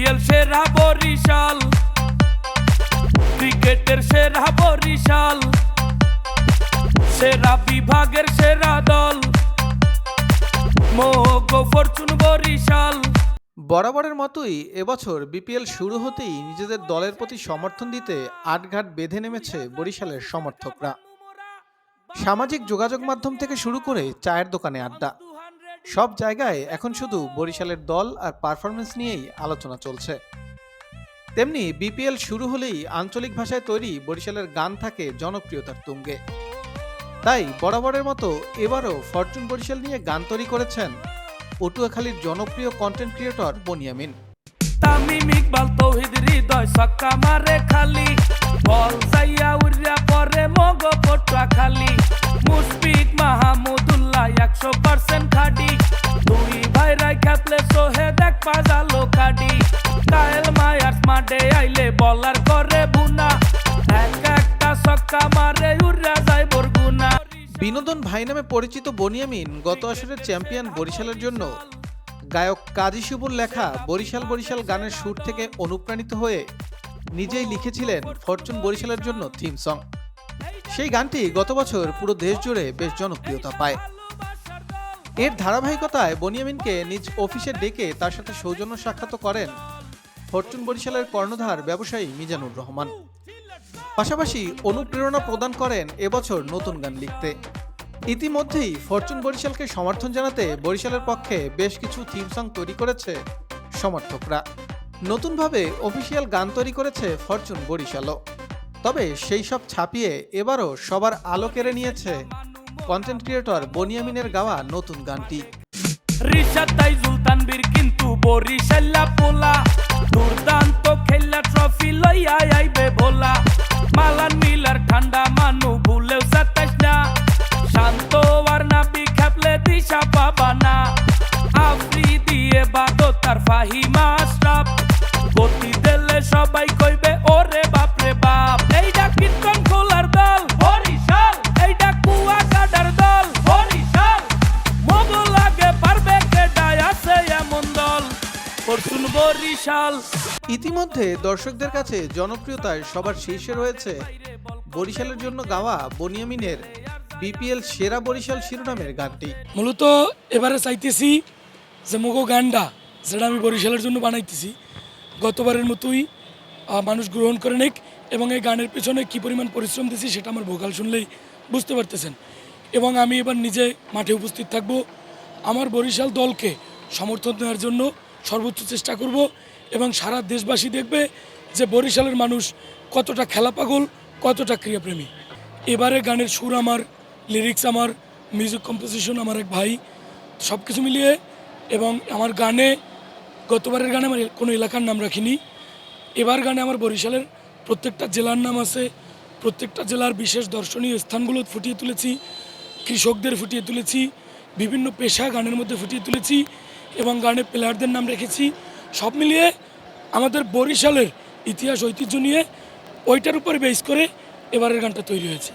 BPL সেরা বরিশাল। ক্রিকেটের সেরা বরিশাল। সেরা বিভাগের সেরা দল। মোগো ফরচুন বরিশাল। বরাবরের মতোই এবছর বিপিএল শুরু হতেই নিজেদের দলের প্রতি সমর্থন দিতে আটঘাট বেঁধে নেমেছে বরিশালের সমর্থকরা। সামাজিক যোগাযোগ মাধ্যম থেকে শুরু করে চায়ের দোকানে আড্ডা। সব জায়গায় এখন শুধু বরিশালের দল আর পারফরমেন্স নিয়েই আলোচনা চলছে। তেমনি বিপিএল শুরু হলেই আঞ্চলিক ভাষায় তৈরি বরিশালের গান থাকে জনপ্রিয়তার তুঙ্গে। তাই বরাবরের মতো এবারও ফরচুন বরিশাল নিয়ে গান তৈরি করেছেন পটুয়াখালীর জনপ্রিয় কন্টেন্ট ক্রিয়েটর বনিয়ামিন। তামিম ইকবাল, তৌহিদ হৃদয় সক্কা মারে খালি। কায়েল মায়ার্স মাঠে আইলে বলার করে বুনা। এক একটা মারে উড়িয়া যায় বরগুনা। বিনোদন ভাই নামে পরিচিত বনিয়ামিন গত আসরের চ্যাম্পিয়ন বরিশালের জন্য। গায়ক কাজী শুভর লেখা বরিশাল বরিশাল গানের সুর থেকে অনুপ্রাণিত হয়ে নিজেই লিখেছিলেন ফরচুন বরিশালের জন্য থিম সং। সেই গানটি গত বছর পুরো দেশ জুড়ে বেশ জনপ্রিয়তা পায়। এর ধারাবাহিকতায় বনিয়ামিনকে নিজ অফিসে ডেকে তার সাথে সৌজন্য সাক্ষাৎ করেন ফরচুন বরিশালের কর্ণধার ব্যবসায়ী মিজানুর রহমান। পাশাপাশি অনুপ্রেরণা প্রদান করেন এবছর নতুন গান লিখতে। ইতিমধ্যেই ফরচুন বরিশালকে সমর্থন জানাতে বরিশালের পক্ষে বেশ কিছু থিম সং তৈরি করেছে সমর্থকরা। নতুনভাবে অফিসিয়াল গান তৈরি করেছে ফরচুন বরিশালও। তবে সেই সব ছাপিয়ে এবারও সবার আলো কেড়ে নিয়েছে কন্টেন্ট ক্রিয়েটর বনিয়ামিনের গাওয়া নতুন গানটি। রিশাদ তাইজুল তানবীর কিন্তু বরিশাল্লা পোলা। দুর্দান্ত খেলা ট্রফি লইয়া আইবে ভোলা। মালান মিলার ঠান্ডা, মানু ভুলেও সাতাইস না। শান্ত আর নাবি খেপলে দিশা পাবা না। আফ্রি দিয়ে বাদো তার ফাহিমা ফরচুন বরিশাল ইতিমধ্যে দর্শকদের কাছে জনপ্রিয়তায় সবার শীর্ষে রয়েছে বরিশালের জন্য গাওয়া বনিয়ামিনের বিপিএল সেরা বরিশাল শিরোনামের গানটি। মূলত এবারে চাইতেছি যে মগো গানটা যেটা আমি বরিশালের জন্য বানাইতেছি। গতবারের মতোই আহ, মানুষ গ্রহণ করে নিক এবং এই গানের পেছনে কি পরিমাণ পরিশ্রম দিছি সেটা আমার ভোকাল শুনলেই বুঝতে পারতেছেন। এবং আমি এবার নিজে মাঠে উপস্থিত থাকব। আমার বরিশাল দলকে সমর্থন দেওয়ার জন্য সর্বোচ্চ চেষ্টা করব এবং সারা দেশবাসী দেখবে যে বরিশালের মানুষ কতটা খেলা পাগল, কতটা ক্রিয়াপ্রেমী। এবারে গানের সুর আমার লিরিক্স আমার মিউজিক কম্পোজিশন আমার এক ভাই সব কিছু মিলিয়ে এবং আমার গানে, গতবারের গানে আমার কোনো এলাকার নাম রাখিনি। এবার গানে আমার বরিশালের প্রত্যেকটা জেলার নাম আছে, প্রত্যেকটা জেলার বিশেষ দর্শনীয় স্থানগুলো ফুটিয়ে তুলেছি, কৃষকদের ফুটিয়ে তুলেছি, বিভিন্ন পেশা গানের মধ্যে ফুটিয়ে তুলেছি এবং গানে প্লেয়ারদের নাম রেখেছি। সব মিলিয়ে আমাদের বরিশালের ইতিহাস ঐতিহ্য নিয়ে ওইটার উপরে বেস করে এবারের গানটা তৈরি হয়েছে।